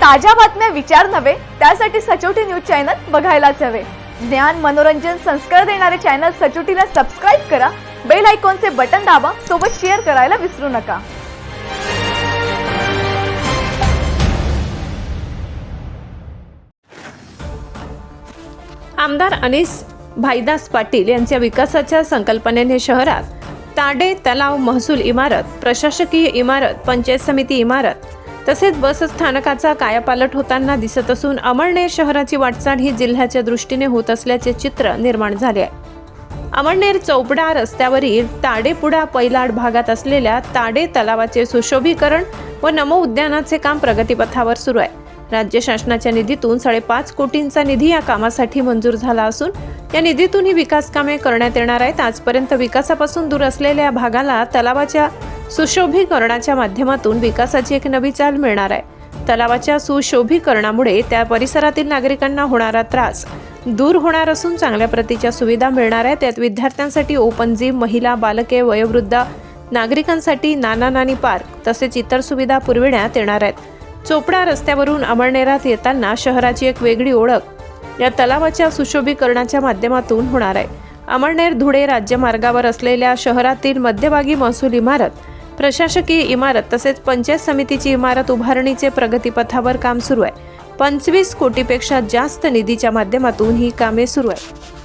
ताज्या बातम्या विचार नव्हे त्यासाठी सचोटी न्यूज चॅनल बघायलाच हवे. ज्ञान मनोरंजन संस्कार देणारे चॅनल सचोटीला सबस्क्राईब करा बेल आयकॉनचे बटन दाबा सोबत शेअर करायला विसरू नका. आमदार अनिस भाईदास पाटील यांच्या विकासाच्या संकल्पनेने शहरात ताडे तलाव महसूल इमारत प्रशासकीय इमारत पंचायत समिती इमारत तसेच बस स्थानकाचा कायापालट होताना दिसत असून अमळनेर शहराची वाटचाल ही जिल्ह्याच्या दृष्टीने होत असल्याचे चित्र निर्माण झाले आहे. अमळनेर चौपडा रस्त्यावरील ताडेपुडा पैलाड भागात असलेल्या ताडे तलावाचे सुशोभीकरण व नमो उद्यानाचे काम प्रगतीपथावर सुरू आहे. राज्य शासनाच्या निधीतून साडेपाच कोटींचा निधी या कामासाठी मंजूर झाला असून या निधीतून ही विकास कामे करण्यात येणार आहेत. आजपर्यंत विकासापासून दूर असलेल्या भागाला तलावाच्या सुशोभीकरणाच्या माध्यमातून विकासाची एक नवी चाल मिळणार आहे. तलावाच्या सुशोभीकरणामुळे त्या परिसरातील नागरिकांना होणारा त्रास दूर होणार असून चांगल्या प्रतीच्या सुविधा मिळणार आहेत. त्यात विद्यार्थ्यांसाठी ओपन जिम महिला बालके वयोवृद्ध नागरिकांसाठी नाना नानी पार्क तसेच इतर सुविधा पुरविण्यात येणार आहेत. चोपडा रस्त्यावरून अमळनेरात येताना शहराची एक वेगळी ओळख या तलावाच्या सुशोभीकरणाच्या माध्यमातून होणार आहे. अमळनेर धुळे राज्यमार्गावर असलेल्या शहरातील मध्यभागी महसूल इमारत प्रशासकीय इमारत तसेच पंचायत समितीची इमारत उभारणीचे प्रगतीपथावर काम सुरू आहे. पंचवीस कोटीपेक्षा जास्त निधीच्या माध्यमातून ही कामे सुरू आहेत.